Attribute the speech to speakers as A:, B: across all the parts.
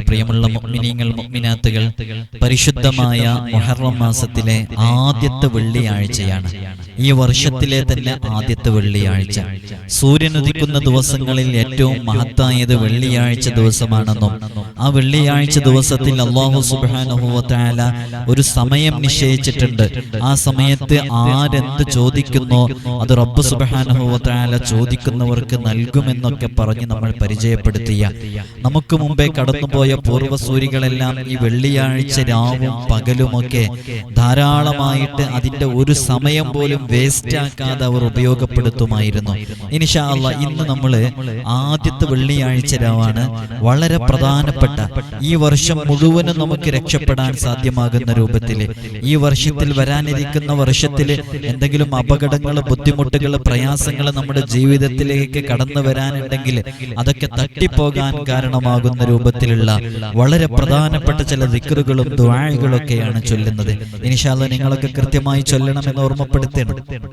A: പ്രിയമുള്ള പരിശുദ്ധമായ മുഹറം മാസത്തിലെ ആദ്യത്തെ വെള്ളിയാഴ്ചയാണ്. ഈ വർഷത്തിലെ തന്നെ ആദ്യത്തെ വെള്ളിയാഴ്ച. സൂര്യൻ ഉദിക്കുന്ന ദിവസങ്ങളിൽ ഏറ്റവും മഹത്തായത് വെള്ളിയാഴ്ച ദിവസമാണെന്നും ആ വെള്ളിയാഴ്ച ദിവസത്തിൽ അള്ളാഹു സുബ്ഹാനഹു വതആല ഒരു സമയം നിശ്ചയിച്ചിട്ടുണ്ട്. ആ സമയത്ത് ആരെന്ത് ചോദിക്കുന്നോ അത് റബ്ബ് സുബ്ഹാനഹു വതആല ചോദിക്കുന്നവർക്ക് നൽകുമെന്നൊക്കെ പറഞ്ഞ് നമ്മൾ പരിചയപ്പെടുത്തിയ. നമുക്ക് മുമ്പേ കടന്നുപോയ പൂർവസൂരികളെല്ലാം ഈ വെള്ളിയാഴ്ച രാവും പകലുമൊക്കെ ധാരാളമായിട്ട് അതിന്റെ ഒരു സമയം പോലും വേസ്റ്റ് ആക്കാതെ അവർ ഉപയോഗപ്പെടുത്തുമായിരുന്നു ഇനിഷാ അല്ല ഇന്ന് നമ്മൾ ആദ്യത്തെ വെള്ളിയാഴ്ച രാവാണ്. വളരെ പ്രധാനപ്പെട്ട ഈ വർഷം മുഴുവനും നമുക്ക് രക്ഷപ്പെടാൻ സാധ്യമാകുന്ന രൂപത്തിൽ ഈ വർഷത്തിൽ വരാനിരിക്കുന്ന വർഷത്തിൽ എന്തെങ്കിലും അപകടങ്ങൾ ബുദ്ധിമുട്ടുകൾ പ്രയാസങ്ങൾ നമ്മുടെ ജീവിതത്തിലേക്ക് കടന്നു വരാനുണ്ടെങ്കിൽ അതൊക്കെ തട്ടിപ്പോകാൻ കാരണമാകുന്ന രൂപത്തിലുള്ള വളരെ പ്രധാനപ്പെട്ട ചില ദിക്കറുകളും ദ്വാഴികളൊക്കെയാണ് ചൊല്ലുന്നത്. ഇനിഷാല്ല നിങ്ങളൊക്കെ കൃത്യമായി ചൊല്ലണമെന്ന് ഓർമ്മപ്പെടുത്തണം അടുത്തേണം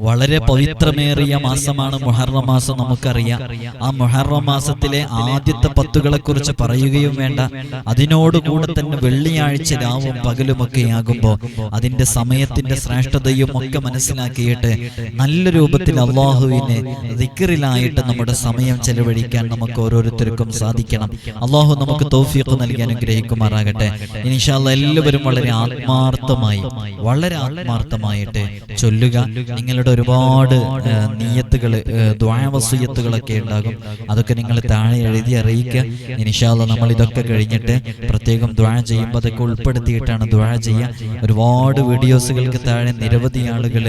A: വളരെ പവിത്രമേറിയ മാസമാണ് മുഹറം മാസം നമുക്കറിയാം. ആ മുഹറം മാസത്തിലെ ആദ്യത്തെ പത്തുകളെ കുറിച്ച് പറയുകയും വേണ്ട. അതിനോടുകൂടെ തന്നെ വെള്ളിയാഴ്ച രാവും പകലുമൊക്കെ ആകുമ്പോൾ അതിന്റെ സമയത്തിന്റെ ശ്രേഷ്ഠതയും ഒക്കെ മനസ്സിലാക്കിയിട്ട് നല്ല രൂപത്തിൽ അള്ളാഹുവിനെ ദിക്കറിലായിട്ട് നമ്മുടെ സമയം ചെലവഴിക്കാൻ നമുക്ക് ഓരോരുത്തർക്കും സാധിക്കണം. അള്ളാഹു നമുക്ക് തോഫിയൊക്കെ നൽകി അനുഗ്രഹിക്കുമാറാകട്ടെ. ഇനിഷാല്ല എല്ലാവരും വളരെ ആത്മാർത്ഥമായി വളരെ ആത്മാർത്ഥമായിട്ട് ചൊല്ലുക. നിങ്ങളുടെ ഒരുപാട് നീയത്തുകൾ ദ്വാവസൂയത്തുകളൊക്കെ ഉണ്ടാകും. അതൊക്കെ നിങ്ങൾ താഴെ എഴുതി അറിയിക്കുക. നിഷാദ നമ്മൾ ഇതൊക്കെ കഴിഞ്ഞിട്ട് പ്രത്യേകം ദ്വാ ചെയ്യുമ്പോൾ അതൊക്കെ ഉൾപ്പെടുത്തിയിട്ടാണ് ദ്വാ ചെയ്യുക. ഒരുപാട് വീഡിയോസുകൾക്ക് താഴെ നിരവധി ആളുകൾ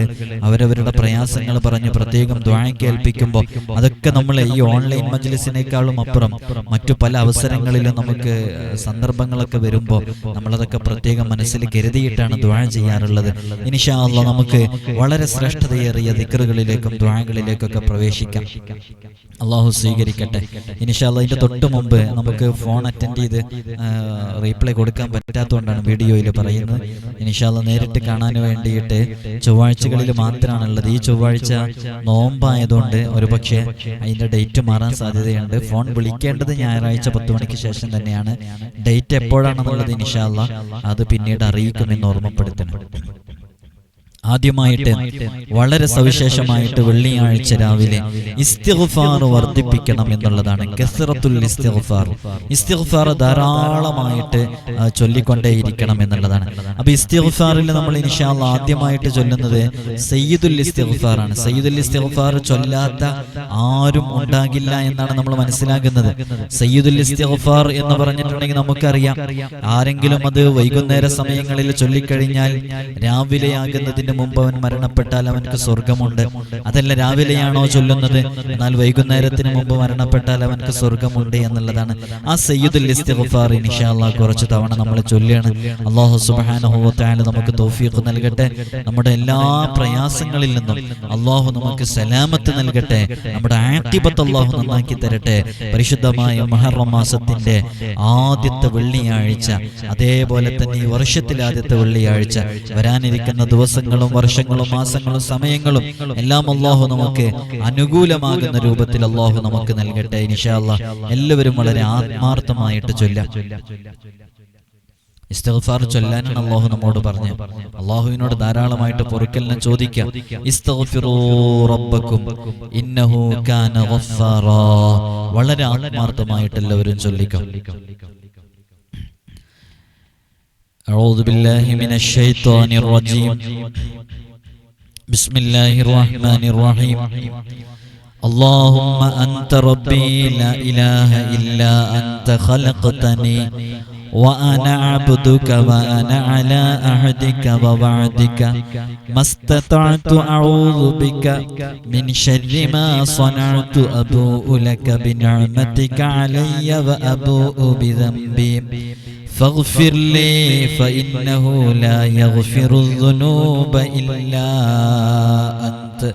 A: അവരവരുടെ പ്രയാസങ്ങൾ പറഞ്ഞ് പ്രത്യേകം ദ്വാ കേൾപ്പിക്കുമ്പോൾ അതൊക്കെ നമ്മൾ ഈ ഓൺലൈൻ മജ്ലിസിനേക്കാളും അപ്പുറം മറ്റു പല അവസരങ്ങളിലും നമുക്ക് സന്ദർഭങ്ങളൊക്കെ വരുമ്പോൾ നമ്മളതൊക്കെ പ്രത്യേകം മനസ്സിൽ കരുതിയിട്ടാണ് ദ്വാ ചെയ്യാറുള്ളത്. ഇനിഷാ നമുക്ക് വളരെ ശ്രേഷ്ഠതയേറിയ ദിക്കറുകളിലേക്കും ദ്വാകളിലേക്കൊക്കെ പ്രവേശിക്കാം. അള്ളാഹു സ്വീകരിക്കട്ടെ. ഇനിഷാല്ല അതിന്റെ തൊട്ട് മുമ്പ് നമുക്ക് ഫോൺ അറ്റൻഡ് ചെയ്ത് റീപ്ലൈ കൊടുക്കാൻ പറ്റാത്തതുകൊണ്ടാണ് വീഡിയോയിൽ പറയുന്നത്. ഇനിഷാല്ല നേരിട്ട് കാണാൻ വേണ്ടിയിട്ട് ചൊവ്വാഴ്ചകളിൽ മാത്രമാണുള്ളത്. ഈ ചൊവ്വാഴ്ച നോമ്പായതുകൊണ്ട് ഒരുപക്ഷെ അതിന്റെ ഡേറ്റ് മാറാൻ സാധ്യതയുണ്ട്. ഫോൺ വിളിക്കേണ്ടത് ഞായറാഴ്ച പത്ത് മണിക്ക് ശേഷം തന്നെയാണ്. ഡേറ്റ് എപ്പോഴാണെന്നുള്ളത് ഇനിഷാല്ല അത് പിന്നീട് അറിയിക്കുമെന്ന് ഓർമ്മപ്പെടുത്തണം ആദ്യമായിട്ട് വളരെ സവിശേഷമായിട്ട് വെള്ളിയാഴ്ച രാവിലെ ഇസ്തിഗ്ഫാർ വർദ്ധിപ്പിക്കണം എന്നുള്ളതാണ് കസറത്തുൽ ഇസ്തിഗ്ഫാർ. ഇസ്തിഗ്ഫാർ ധാരാളമായിട്ട് ചൊല്ലിക്കൊണ്ടേയിരിക്കണം എന്നുള്ളതാണ്. അപ്പൊ ഇസ്തിഗ്ഫാറിൽ നമ്മൾ ഇൻഷാല്ല ആദ്യമായിട്ട് ചൊല്ലുന്നത് സയ്യിദുൽ ഇസ്തിഗ്ഫാർ ആണ് സയ്യിദുൽ ഇസ്തിഗ്ഫാർ ചൊല്ലാത്ത ആരും ഉണ്ടാകില്ല എന്നാണ് നമ്മൾ മനസ്സിലാക്കുന്നത്. സയ്യിദുൽ ഇസ്തിഗ്ഫാർ എന്ന് പറഞ്ഞിട്ടുണ്ടെങ്കിൽ നമുക്കറിയാം. ആരെങ്കിലും അത് വൈകുന്നേര സമയങ്ങളിൽ ചൊല്ലിക്കഴിഞ്ഞാൽ രാവിലെയാകുന്നതിന് മുമ്പ് അവൻ മരണപ്പെട്ടാൽ അവനക്ക് സ്വർഗമുണ്ട് അതല്ല രാവിലെയാണോ ചൊല്ലുന്നത്? എന്നാൽ വൈകുന്നേരത്തിന് മുമ്പ് മരണപ്പെട്ടാൽ അവനക്ക് സ്വർഗമുണ്ട് എന്നുള്ളതാണ്. ആ സയ്യിദുൽ ഇസ്തിഗ്ഫാർ കുറച്ച് തവണ നമ്മൾ ചൊല്ലിയാണ് അള്ളാഹു സുബ്ഹാനഹു വ തആല നമുക്ക് തൗഫീഖ് നൽകട്ടെ. നമ്മുടെ എല്ലാ പ്രയാസങ്ങളിൽ നിന്നും അള്ളാഹു നമുക്ക് സലാമത്ത് നൽകട്ടെ. നമ്മുടെ ആക്തിബത്ത് അള്ളാഹു നന്നാക്കി തരട്ടെ. പരിശുദ്ധമായ മഹർമാസത്തിന്റെ മാസത്തിന്റെ ആദ്യത്തെ വെള്ളിയാഴ്ച അതേപോലെ തന്നെ ഈ വർഷത്തിലെ ആദ്യത്തെ വെള്ളിയാഴ്ച വരാനിരിക്കുന്ന ദിവസങ്ങളും വർഷങ്ങളും മാസങ്ങളും സമയങ്ങളും എല്ലാം അള്ളാഹു നമുക്ക് അനുകൂലമാകുന്ന രൂപത്തിൽ അള്ളാഹു നമുക്ക് നൽകട്ടെ ഇൻഷാല്ല എല്ലാവരും വളരെ ആത്മാർത്ഥമായിട്ട് ചൊല്ലാം. ഇസ്തഗ്ഫാർ ചൊല്ലാനാണ് അള്ളാഹു നമ്മോട് പറഞ്ഞു അള്ളാഹുവിനോട് ധാരാളമായിട്ട് പൊറുക്കലിനെ ചോദിക്കാം. ഇന്നഹു കാന വളരെ ആത്മാർത്ഥമായിട്ട് എല്ലാവരും ചൊല്ലിക്കാം. أعوذ بالله من الشيطان الرجيم بسم الله الرحمن الرحيم اللهم أنت ربي لا إله إلا أنت خلقتني وأنا عبدك وأنا على عهدك ووعدك ما استطعت أعوذ بك من شر ما صنعت أبوء لك بنعمتك علي وأبوء بذنبي فاغفر لي فإنه لا يغفر الذنوب إلا أنت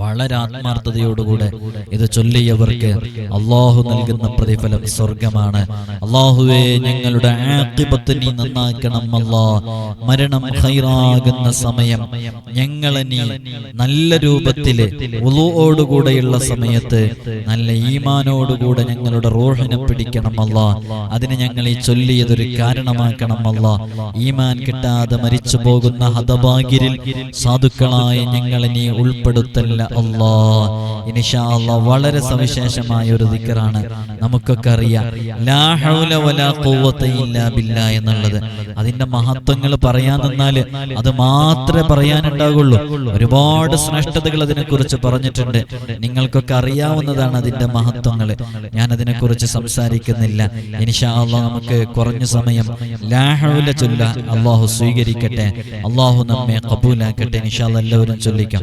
A: വളരെ ആത്മാർത്ഥതയോടുകൂടെ ഇത് ചൊല്ലിയവർക്ക് അള്ളാഹു നൽകുന്ന പ്രതിഫലം സ്വർഗമാണ് അള്ളാഹുവെ ഞങ്ങളുടെ നീ നന്നാക്കണം അല്ലാ. മരണം ഹൈറാകുന്ന സമയം. ഞങ്ങളെ നീ നല്ല രൂപത്തിൽ ഉളുവോടുകൂടെയുള്ള സമയത്ത് നല്ല ഈമാനോടുകൂടെ ഞങ്ങളുടെ റോഹിനെ പിടിക്കണം അല്ലാ. അതിന് ഞങ്ങൾ ഈ ചൊല്ലിയതൊരു കാരണമാക്കണം അല്ലാ. ഈമാൻ കിട്ടാതെ മരിച്ചു പോകുന്ന ഹതഭാഗ്യരിൽ സാധുക്കളായ ഞങ്ങളെ നീ ഉൾപ്പെടുത്തല്ല. ഇനിഷാ അള്ളാ വളരെ സവിശേഷമായ ഒരു ദിക്കറാണ് നമുക്കൊക്കെ അറിയാം. ലാ ഹൗല വലാ ഖുവത ഇല്ലാ ബില്ലാ എന്നുള്ളത്. അതിന്റെ മഹത്വങ്ങൾ പറയാൻ നിന്നാൽ അത് മാത്രമേ പറയാനുണ്ടാകുള്ളൂ ഒരുപാട് ശ്രേഷ്ഠതകൾ അതിനെക്കുറിച്ച് പറഞ്ഞിട്ടുണ്ട്. നിങ്ങൾക്കൊക്കെ അറിയാവുന്നതാണ് അതിന്റെ മഹത്വങ്ങൾ. ഞാൻ അതിനെക്കുറിച്ച് സംസാരിക്കുന്നില്ല. ഇനിഷാ അള്ളാ നമുക്ക് കുറഞ്ഞ സമയം ലാ ഹൗല ചൊല്ല അള്ളാഹു സ്വീകരിക്കട്ടെ. അള്ളാഹു നമ്മെ കബൂലാക്കട്ടെ ഇനിഷാ എല്ലാവരും ചൊല്ലിക്കാം.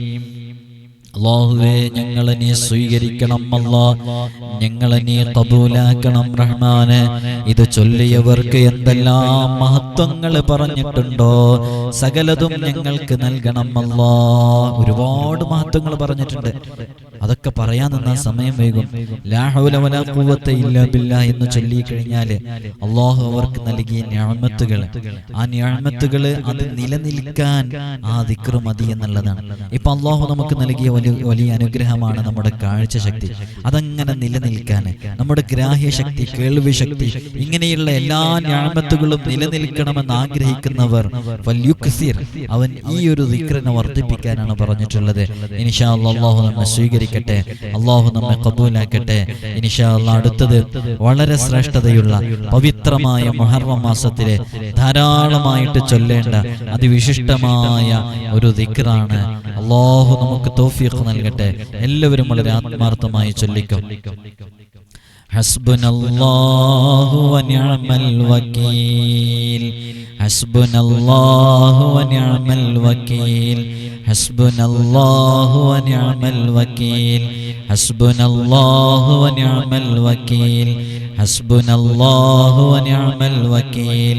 A: അള്ളാഹുവെ ഞങ്ങളെ നീ സ്വീകരിക്കണം അല്ലാ. ഞങ്ങളെ നീ കബൂലാക്കണം റഹ്മാന്. ഇത് ചൊല്ലിയവർക്ക് എന്തെല്ലാം മഹത്വങ്ങൾ പറഞ്ഞിട്ടുണ്ടോ? സകലതും ഞങ്ങൾക്ക് നൽകണം അല്ലാ. ഒരുപാട് മഹത്വങ്ങൾ പറഞ്ഞിട്ടുണ്ട്. അതൊക്കെ പറയാൻ നിന്നാ സമയം വൈകും. ഇല്ലാ എന്ന് ചൊല്ലി കഴിഞ്ഞാൽ അള്ളാഹു അവർക്ക് നൽകിയ ഞാമത്തുകൾ. ആ ഞാമത്തുകൾ അത് നിലനിൽക്കാൻ ആ ദിക്റ് മതി എന്നുള്ളതാണ്. ഇപ്പൊ അള്ളാഹു നമുക്ക് നൽകിയ വലിയ വലിയ അനുഗ്രഹമാണ് നമ്മുടെ കാഴ്ച ശക്തി അതങ്ങനെ നിലനിൽക്കാൻ നമ്മുടെ ഗ്രാഹ്യശക്തി കേൾവി ശക്തി ഇങ്ങനെയുള്ള എല്ലാ ഞാമത്തുകളും നിലനിൽക്കണമെന്ന് ആഗ്രഹിക്കുന്നവർ അവൻ ഈ ഒരു ദിക്റിനെ വർദ്ധിപ്പിക്കാനാണ് പറഞ്ഞിട്ടുള്ളത്. ഇനിഷാ അള്ളാഹു നമ്മെ സ്വീകരിക്കട്ടെ അള്ളാഹു നമ്മെ കബൂലാക്കട്ടെ. ഇനിഷാ അള്ളാഹ് അടുത്തത് വളരെ ശ്രേഷ്ഠതയുള്ള പവിത്രമായ മഹർവ മാസത്തിലെ ധാരാളമായിട്ട് ചൊല്ലേണ്ട അതിവിശിഷ്ടമായ ഒരു ദിക്റാണ്. അള്ളാഹു നമുക്ക് തോഫിഖ് തൗഫീഖ് നൽകട്ടെ എല്ലാവരും വളരെ ആത്മാർത്ഥമായി ചൊല്ലിക്കും حسبنا الله ونعم الوكيل حسبنا الله ونعم الوكيل حسبنا الله ونعم الوكيل حسبنا الله ونعم الوكيل حسبنا الله ونعم الوكيل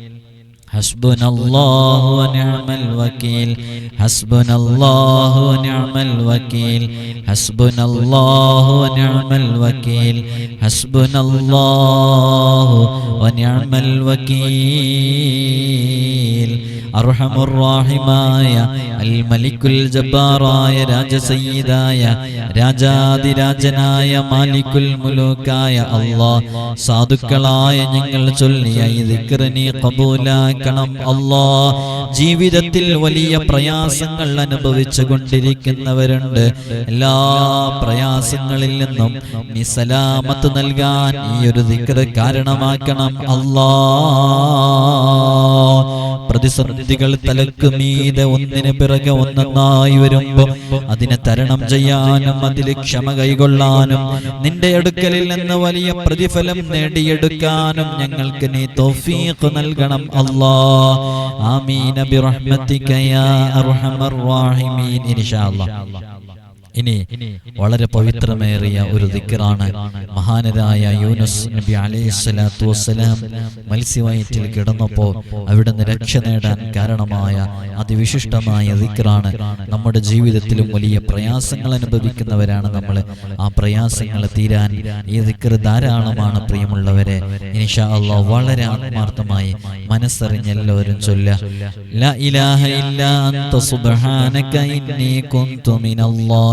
A: حسبنا الله ونعم الوكيل حسبنا الله ونعم الوكيل حسبنا الله ونعم الوكيل حسبنا الله ونعم الوكيل അർഹമുറാഹിമായ അൽ മലിക്കുൽ ജബ്ബാറായ രാജസയ്യിദായ രാജാതിരാജനായ മാലിക്കുൽ മുലൂക്കായ അല്ലാ സാധുക്കളായ ഞങ്ങൾ ചൊല്ലിയ ഈ ദിക്റിനെ കബൂലാക്കണം അല്ലാ ജീവിതത്തിൽ വലിയ പ്രയാസങ്ങൾ അനുഭവിച്ചു കൊണ്ടിരിക്കുന്നവരുണ്ട്. എല്ലാ പ്രയാസങ്ങളിൽ നിന്നും നീ സലാമത്ത് നൽകാൻ ഈ ഒരു ദിക്റ് കാരണമാക്കണം. അല്ലാ പ്രതിസന്ധികൾ തലക്ക് മീതെ ഒന്നിന് പിറകെ ഒന്നൊന്നായി വരുമ്പോ അതിനെ തരണം ചെയ്യാനും അതിൽ ക്ഷമ കൈകൊള്ളാനും നിന്റെ അടുക്കലിൽ നിന്ന് വലിയ പ്രതിഫലം നേടിയെടുക്കാനും ഞങ്ങൾക്ക് നീ തൗഫീഖ് നൽകണം. അല്ലാ آمين. برحمتك يا أرحم الراحمين. إن شاء الله. ഇനി വളരെ പവിത്രമേറിയ ഒരു ദിക്കറാണ് മഹാനരായ യൂനുസ് നബി അലൈഹി വസ്സലാം മത്സ്യവയറ്റിൽ കിടന്നപ്പോൾ അവിടുന്ന് രക്ഷ നേടാൻ കാരണമായ അതിവിശിഷ്ടമായ ദിക്കറാണ് നമ്മുടെ ജീവിതത്തിലും വലിയ പ്രയാസങ്ങൾ അനുഭവിക്കുന്നവരാണ് നമ്മൾ ആ പ്രയാസങ്ങൾ തീരാൻ ഈ ദിക്കർ ധാരാളമാണ് പ്രിയമുള്ളവരെ. ഇൻഷാ അള്ളാഹ് വളരെ ആത്മാർത്ഥമായി മനസ്സറിഞ്ഞെല്ലാവരും ചൊല്ല ലാ ഇലാഹ ഇല്ലാ അന്ത സുബ്ഹാനക ഇന്നി കുന്തു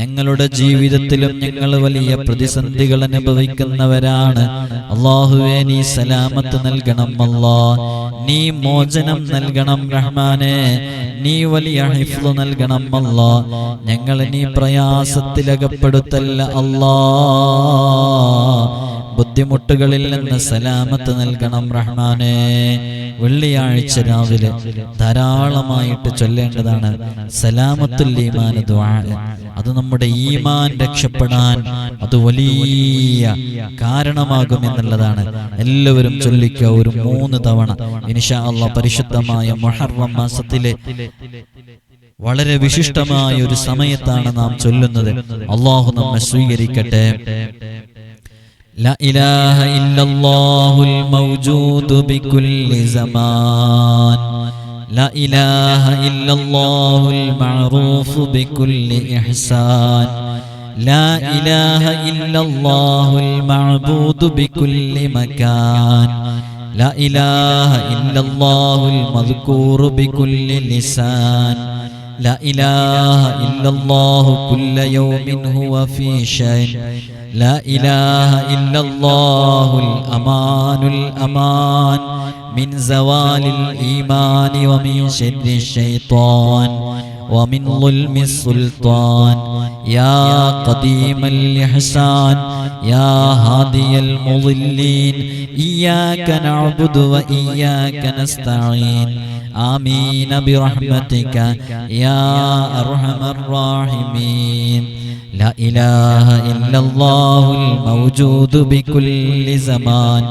A: ഞങ്ങളുടെ ജീവിതത്തിലും ഞങ്ങൾ വലിയ പ്രതിസന്ധികൾ അനുഭവിക്കുന്നവരാണ്. അള്ളാഹുവെ നീ സലാമത്ത് നൽകണം അല്ലാ. നീ മോചനം നൽകണം റഹ്മാനെ. നീ വലിയ ഹിഫ്ലു നൽകണം അല്ലാ. ഞങ്ങൾ നീ പ്രയാസത്തിലകപ്പെടുത്തല്ല അല്ലാ. ബുദ്ധിമുട്ടുകളിൽ നിന്ന് സലാമത്ത് നൽകണം റഹ്മാനെ. വെള്ളിയാഴ്ച രാവിലെ ധാരാളമായിട്ട് ചൊല്ലേണ്ടതാണ് ദുആ. അത് നമ്മുടെ ഈമാൻ രക്ഷപ്പെടാൻ അത് വലിയ കാരണമാകും എന്നുള്ളതാണ്. എല്ലാവരും ചൊല്ലിക്കുക ഒരു മൂന്ന് തവണ. അള്ളാഹ് പരിശുദ്ധമായ മൊഹർവം മാസത്തിലെ വളരെ വിശിഷ്ടമായ ഒരു സമയത്താണ് നാം ചൊല്ലുന്നത്. അള്ളാഹു നമ്മെ സ്വീകരിക്കട്ടെ. لا إله إلا الله الموجود بكل زمان. لا إله إلا الله المعروف بكل إحسان. لا إله إلا الله المعبود بكل مكان. لا إله إلا الله المذكور بكل لسان. لا إله إلا الله كل يوم هو في شيء لا إله إلا الله الأمان الأمان من زوال الإيمان ومن شر الشيطان ومن ظلم السلطان. يا قديم الإحسان يا هادي المضلين إياك نعبد وإياك نستعين. آمين برحمتك يا أرحم الراحمين. لا إله إلا الله الموجود بكل زمان.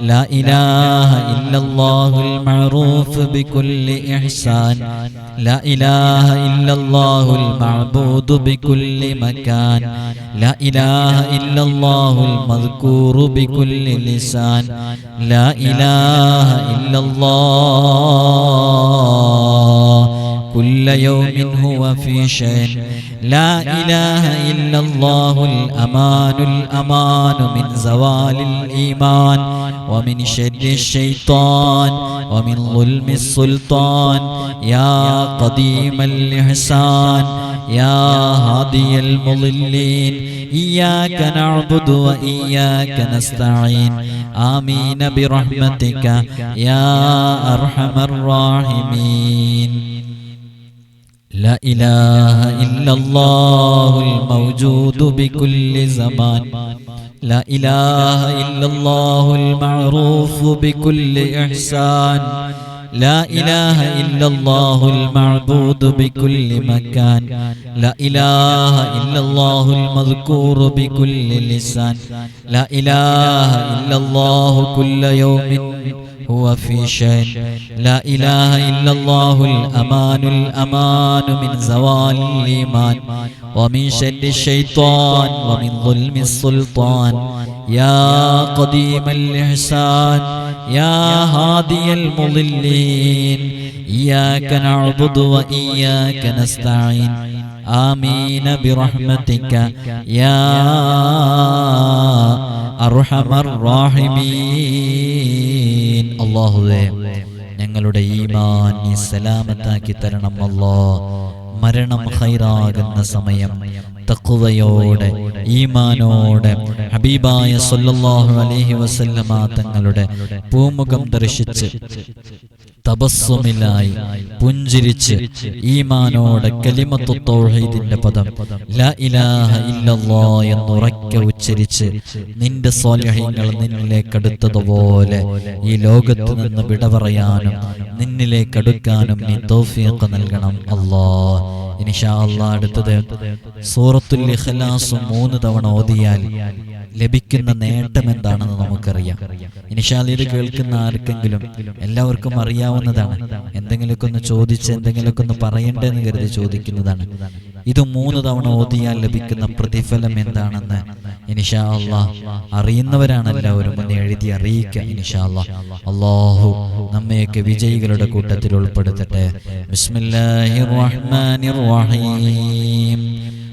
A: لا إله إلا الله المعروف بكل إحسان. لا إله إلا الله المعبود بكل مكان. لا إله إلا الله المذكور بكل لسان. لا إله إلا الله كل يوم هو في شيء لا إله إلا الله الأمان الأمان من زوال الإيمان ومن شر الشيطان ومن ظلم السلطان. يا قديم الإحسان يا هادي المضلين إياك نعبد وإياك نستعين. آمين برحمتك يا أرحم الراحمين. لا إله إلا الله الموجود بكل زمان. لا إله إلا الله المعروف بكل إحسان. لا إله إلا الله المعبود بكل مكان. لا إله إلا الله المذكور بكل لسان. لا إله إلا الله كل يوم. هو في شيء لا إله إلا الله الأمان الأمان من زوال الإيمان. ومن شر الشيطان ومن ظلم السلطان. يا قديم الإحسان يا هادي المضلين. إياك نعبد وإياك نستعين. آمين برحمتك يا അർഹമർ ഞങ്ങളുടെ ഈമാൻ നീ സലാമത്താക്കി തരണം അല്ലോ മരണം ഹൈറാകുന്ന സമയം. തക്കുവയോടെ ഈമാനോടെ ഹബീബായ സൊല്ലാഹു അലഹി വസല്ലമ തങ്ങളുടെ പൂമുഖം ദർശിച്ച് തപസ്സുമിലായി പുഞ്ചിരിച്ച് ഈമാനോടെ കലിമത്തു തൗഹീദിന്റെ പദം ലാ ഇലാഹ എന്നുറക്കെ ഉച്ചരിച്ച് നിന്റെ സ്വാലഹ്യങ്ങൾ നിന്നിലേക്ക് അടുത്തതുപോലെ ഈ ലോകത്ത് നിന്ന് വിട പറയാനും നിന്നിലേക്ക് അടുക്കാനും നീ തൗഫീഖ് നൽകണം. അല്ലാ ഇൻഷാ അല്ലാ അടുത്തത് സൂറത്തുൽ ഇഖ്ലാസ് മൂന്ന് തവണ ഓതിയാൽ ലഭിക്കുന്ന നേട്ടം എന്താണെന്ന് നമുക്കറിയാം. ഇനിഷാൽ ഇത് കേൾക്കുന്ന ആർക്കെങ്കിലും എല്ലാവർക്കും അറിയാവുന്നതാണ്. എന്തെങ്കിലുമൊക്കെ ഒന്ന് ചോദിച്ച് എന്തെങ്കിലുമൊക്കെ ഒന്ന് പറയണ്ടെന്ന് കരുതി ചോദിക്കുന്നതാണ്. ഇത് മൂന്ന് തവണ ഓതിയാൽ ലഭിക്കുന്ന പ്രതിഫലം എന്താണെന്ന് ഇനിഷാ അള്ളാഹ് അറിയുന്നവരാണ് എല്ലാവരും ഒന്ന് എഴുതി അറിയിക്കുക. ഇനിഷാ അള്ളാഹ്. അള്ളാഹു. നമ്മയൊക്കെ വിജയികളുടെ കൂട്ടത്തിൽ ഉൾപ്പെടുത്തട്ടെ. ബിസ്മില്ലാഹിർ റഹ്മാനിർ റഹീം.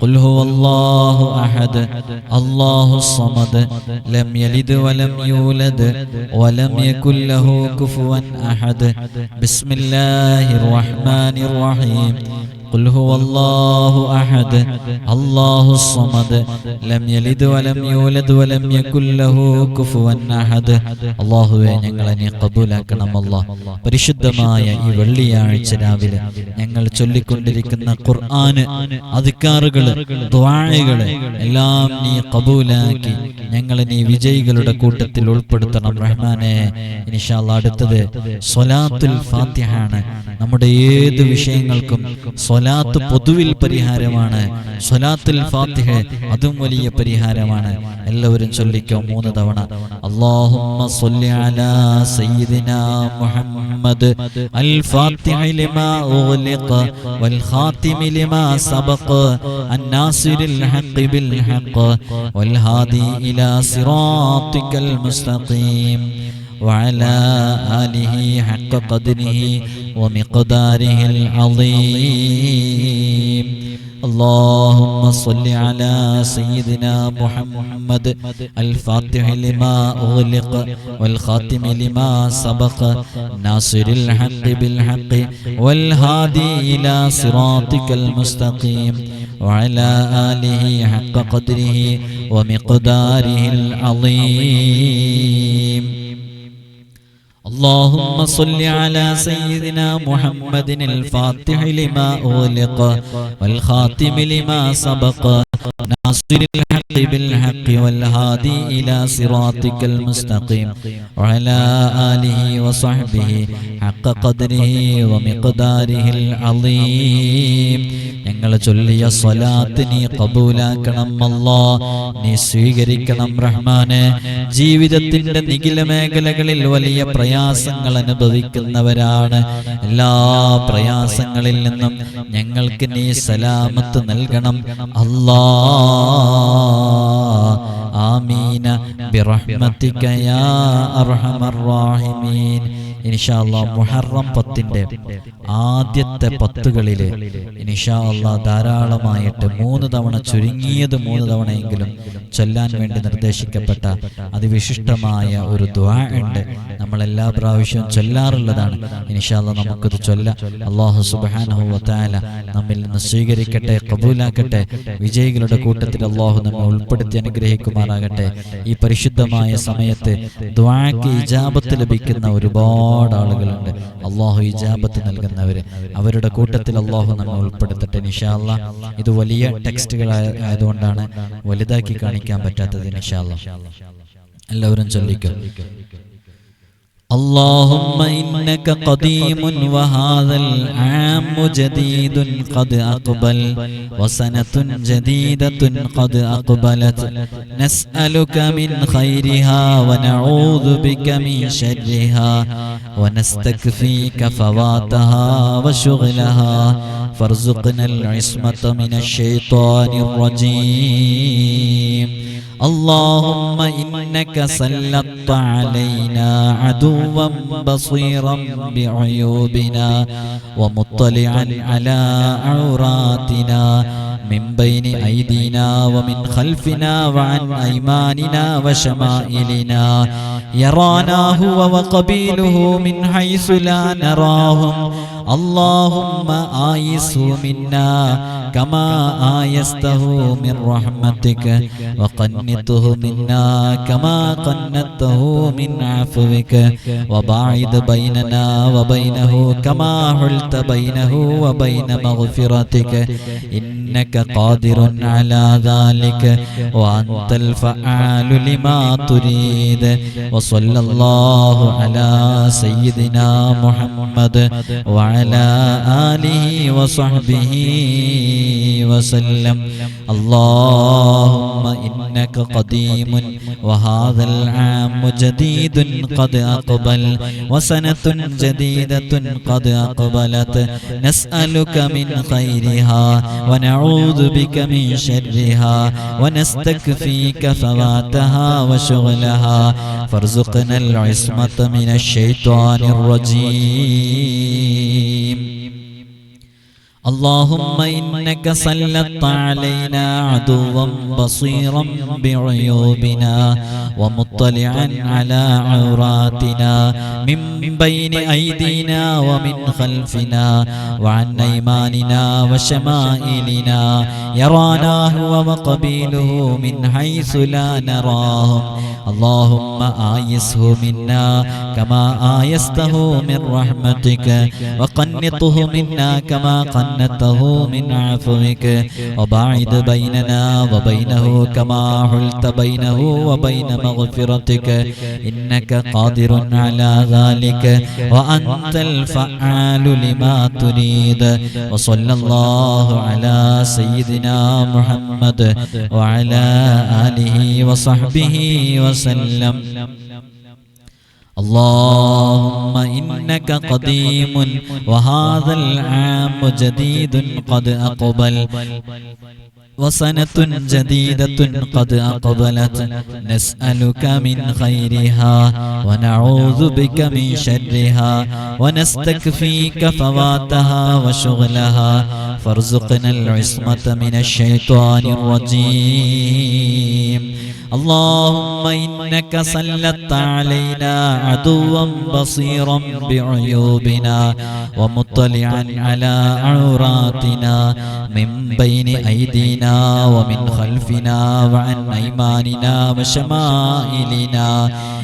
A: قل هو الله أحد الله الصمد لم يلد ولم يولد ولم يكن له كفوا أحد بسم الله الرحمن الرحيم قل هو الله أحد الله الصمد لم يلد ولم يولد ولم يكن له كفوا أحد അള്ളാഹുവെ ഞങ്ങളെ നീ കബൂലാക്കണം അല്ലാ പരിശുദ്ധമായ ഈ വെള്ളിയാഴ്ച രാവിലെ ഞങ്ങൾ ചൊല്ലിക്കൊണ്ടിരിക്കുന്ന ഖുർആന് അധികാറുകള് ദ്വാഴകൾ എല്ലാം നീ കബൂലാക്കി. ഞങ്ങളെ നീ വിജയികളുടെ കൂട്ടത്തിൽ ഉൾപ്പെടുത്തണം റഹ്മാനെ. ഇനിഷാല്ല അടുത്തത് സ്വലാത്തുൽ ഫാത്തിഹാണ്. നമ്മുടെ ഏത് വിഷയങ്ങൾക്കും സ്വലാത്ത് പൊതുവിൽ പരിഹാരമാണ്. സ്വലാത്തുൽ ഫാത്തിഹ അതും വലിയ പരിഹാരമാണ്. എല്ലാവരും ചൊല്ലിക്കോ മൂന്ന് തവണ. സ്വല്ലി അലാ സയ്യിദിനാ മുഹമ്മദ് അൽ ഫാത്തിഹ ലിമാ ഉഗ്ലിഖ വൽ ഖാതിമ ലിമാ സബഖ الناصر الحق بالحق والهادي إلى صراطك المستقيم وعلى آله حق قدره ومقداره العظيم اللهم صل على سيدنا محمد الفاتح لما أغلق والخاتم لما سبق ناصر الحق بالحق والهادي إلى صراطك المستقيم وعلى آله حق قدره ومقداره العظيم. اللهم صل على سيدنا محمد الفاتح لما أغلق والخاتم لما سبق. ناصر الحق بالحق والهادي إلى صراطك المستقيم وعلى آله وصحبه حق قدره ومقداره العظيم ഞങ്ങൾ ചൊല്ലിയ സ്വലാത്ത് നീ കബൂലാക്കണം അല്ലാ നീ സ്വീകരിക്കണം റഹ്മാനെ ജീവിതത്തിന്റെ നിഖില മേഖലകളിൽ വലിയ പ്രയാസങ്ങൾ അനുഭവിക്കുന്നവരാണ് എല്ലാ പ്രയാസങ്ങളിൽ നിന്നും ഞങ്ങൾക്ക് നീ സലാമത്ത് നൽകണം അല്ലാ ആമീന ബിറഹ്മതിക യാ അർഹമർ റാഹിമീൻ ഇൻഷാ അല്ലാഹ് മുഹറം പത്തിന്റെ ആദ്യത്തെ ഇൻഷാ അല്ലാഹ് ധാരാളമായിട്ട് മൂന്ന് തവണ ചുരുങ്ങിയത് മൂന്ന് തവണയെങ്കിലും ചൊല്ലാൻ വേണ്ടി നിർദ്ദേശിക്കപ്പെട്ട അതിവിശിഷ്ടമായ ഒരു ദ്വാ ഉണ്ട്. നമ്മൾ എല്ലാ പ്രാവശ്യവും ചൊല്ലാറുള്ളതാണ്. അല്ലാഹ് നമുക്കത് ചൊല്ല. അള്ളാഹു സുബാനഹുല നമ്മിൽ നിന്ന് സ്വീകരിക്കട്ടെ കബൂലാക്കട്ടെ വിജയികളുടെ കൂട്ടത്തിൽ അള്ളാഹു നമ്മെ ഉൾപ്പെടുത്തി അനുഗ്രഹിക്കുമാറാകട്ടെ. ഈ പരിശുദ്ധമായ സമയത്ത് ദ്വാക്ക് ഇജാബത്ത് ലഭിക്കുന്ന ഒരുപാട് ആളുകളുണ്ട്. അള്ളാഹു ഇജാബത്ത് നൽകുന്നവര് അവരുടെ കൂട്ടത്തിൽ അള്ളാഹു നമ്മെ ഉൾപ്പെടുത്തട്ടെ. നിഷാല്ല ഇത് വലിയ ടെക്സ്റ്റുകൾ ആയതുകൊണ്ടാണ് വലുതാക്കി കാണിക്കാൻ പറ്റാത്തത് നിഷാല്ല എല്ലാവരും ചൊല്ലിക്കും? اللهم إنك قديم وهذا العام جديد قد أقبل وسنة جديدة قد أقبلت. نسألك من خيرها ونعوذ بك من شرها ونستكفيك فواتها وشغلها. فارزقنا العصمة من الشيطان الرجيم. اللهم إنك سلطت علينا عدوا بصيرا بعيوبنا ومطلعا على عوراتنا من بين أيدينا ومن خلفنا وعن أيماننا وشمائلنا يرانا هو وقبيله من حيث لا نراهم اللهم آيسه منا كما آيسته من رحمتك وقنته منا كما قنته من عفوك وباعد بيننا وبينه كما حلت بينه وبين مغفرتك إنك قادر على ذلك وأنت الفعال لما تريد وصلى الله على سيدنا محمد وعلى آله وصحبه وسلم اللهم إنك قديم وهذا العام جديد قد أقبل وسنة جديدة قد أقبلت نسألك من خيرها ونعوذ بك من شرها ونستكفيك فواتها وشغلها. فارزقنا العصمة من الشيطان الرجيم. اللهم إنك سلطت علينا عدوا بصيرا بعيوبنا ومطلعا على عوراتنا من بين أيدينا ومن خلفنا وعن أيماننا وشمائلنا يرانا هو وقبيله من حيث لا نراهم اللهم آيسه منا كما آيسته من رحمتك وقنطه منا كما قنته من عفوك وباعد بيننا وبينه كما حلت بينه وبين مغفرتك إنك قادر على ذلك وأنت الفعال لما تريد وصلى الله على سيدنا محمد وعلى آله وصحبه وسلم اللهم إنك قديم وهذا العام جديد قد أقبل وسنة جديدة قد أقبلت نسألك من خيرها ونعوذ بك من شرها ونستكفيك فواتها وشغلها فارزقنا العصمة من الشيطان الرجيم اللهم إنك سلطت علينا عدوا بصيرا بعيوبنا ومطلعا على عوراتنا من بين أيدينا ومن خلفنا وعن أيماننا وشمائلنا.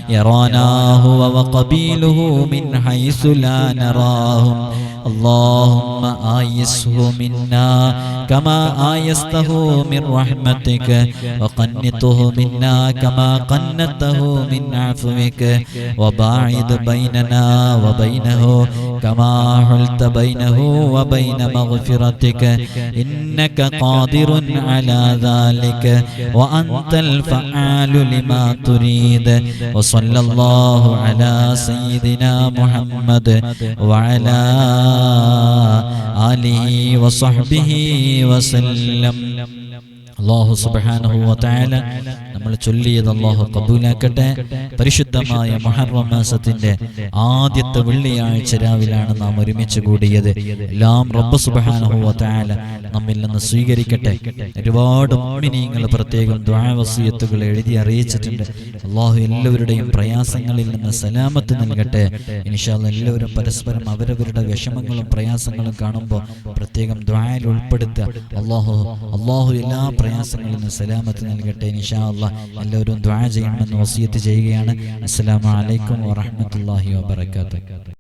A: يرانا هو وقبيله من حيث لا نراهم. اللهم آيسه منا كما آيسته من رحمتك. وقنطه منا كما قنته من عفوك وباعد بيننا وبينه كما حلت بينه وبين مغفرتك إنك قادر على ذلك وأنت الفعال لما تريد وصلى الله على سيدنا محمد وعلى آله وصحبه وسلم അള്ളാഹു സുബ്ഹാനഹു വതആല നമ്മൾ ചൊല്ലിയത് അള്ളാഹു കബൂലാക്കട്ടെ. പരിശുദ്ധമായ മുഹറം മാസത്തിന്റെ ആദ്യത്തെ വെള്ളിയാഴ്ച രാവിലാണ് നാം ഒരുമിച്ച് കൂടിയത്. എല്ലാം റബ്ബ് സുബ്ഹാനഹു വതആല നമ്മിൽ നിന്ന് സ്വീകരിക്കട്ടെ. ഒരുപാട് മോമിനിയങ്ങൾ പ്രത്യേകം ദ്വാവസീയത്തുകൾ എഴുതി അറിയിച്ചിട്ടുണ്ട്. അള്ളാഹു എല്ലാവരുടെയും പ്രയാസങ്ങളിൽ നിന്ന് സലാമത്ത് നൽകട്ടെ. ഇനിഷാൽ എല്ലാവരും പരസ്പരം അവരവരുടെ വിഷമങ്ങളും പ്രയാസങ്ങളും കാണുമ്പോൾ പ്രത്യേകം ദ്വായിൽ ഉൾപ്പെടുത്തുക. അള്ളാഹു അള്ളാഹു എല്ലാ പ്രയാസങ്ങളിൽ നിന്ന് സലാമത്ത് നൽകട്ടെ ഇൻഷാ അള്ളാഹ് എല്ലാവരും ദ്വാ ചെയ്യണമെന്ന് വസിയത്ത് ചെയ്യുകയാണ്. അസ്സലാമു അലൈക്കും വറഹ്മത്തുള്ളാഹി വബറകാതുഹു.